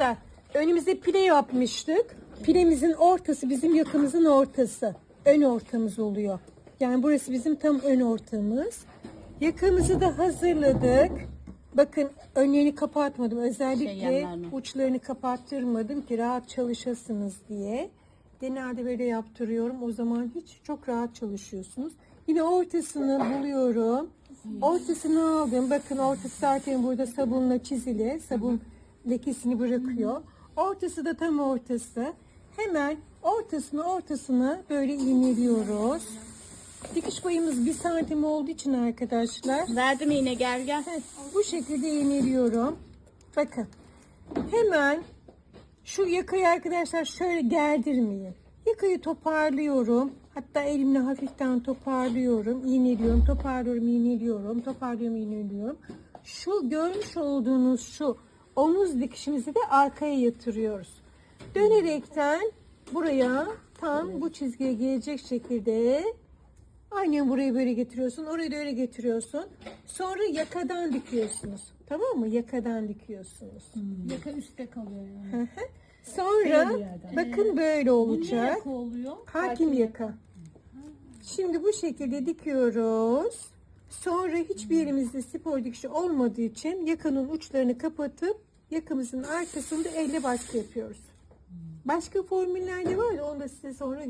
arkadaşlar önümüzde pile yapmıştık. Pilemizin ortası bizim yakamızın ortası. Ön ortamız oluyor. Yani burası bizim tam ön ortamız. Yakamızı da hazırladık. Bakın önlerini kapatmadım. Özellikle Şey, uçlarını kapattırmadım ki rahat çalışasınız diye. Genelde böyle yaptırıyorum. O zaman hiç çok rahat çalışıyorsunuz. Yine ortasını buluyorum. Ortasını aldım. Bakın ortası zaten burada sabunla çizili. Sabun lekesini bırakıyor. Ortası da tam ortası. Hemen ortasını ortasını böyle iğneliyoruz. Dikiş boyumuz bir santim olduğu için arkadaşlar Verdim yine gel gel. Bu şekilde iğneliyorum. Bakın. Hemen şu yakayı arkadaşlar şöyle gerdirmeyin. Yakayı toparlıyorum. Hatta elimle hafiften toparlıyorum. iğneliyorum, toparlıyorum, iğneliyorum, toparlıyorum, iğneliyorum. Şu görmüş olduğunuz şu omuz dikişimizi de arkaya yatırıyoruz. Dönerekten buraya tam bu çizgiye gelecek şekilde Aynen burayı böyle getiriyorsun. Orayı da öyle getiriyorsun. Sonra yakadan dikiyorsunuz. Tamam mı? Yakadan dikiyorsunuz. Yaka üstte kalıyor yani. Sonra bakın böyle olacak. Yaka oluyor. Hakim yaka. Şimdi bu şekilde dikiyoruz. Sonra hiçbir yerimizde spor dikişi olmadığı için yakanın uçlarını kapatıp yakamızın arkasında elle baskı yapıyoruz. Başka formüller de var onu da size sonra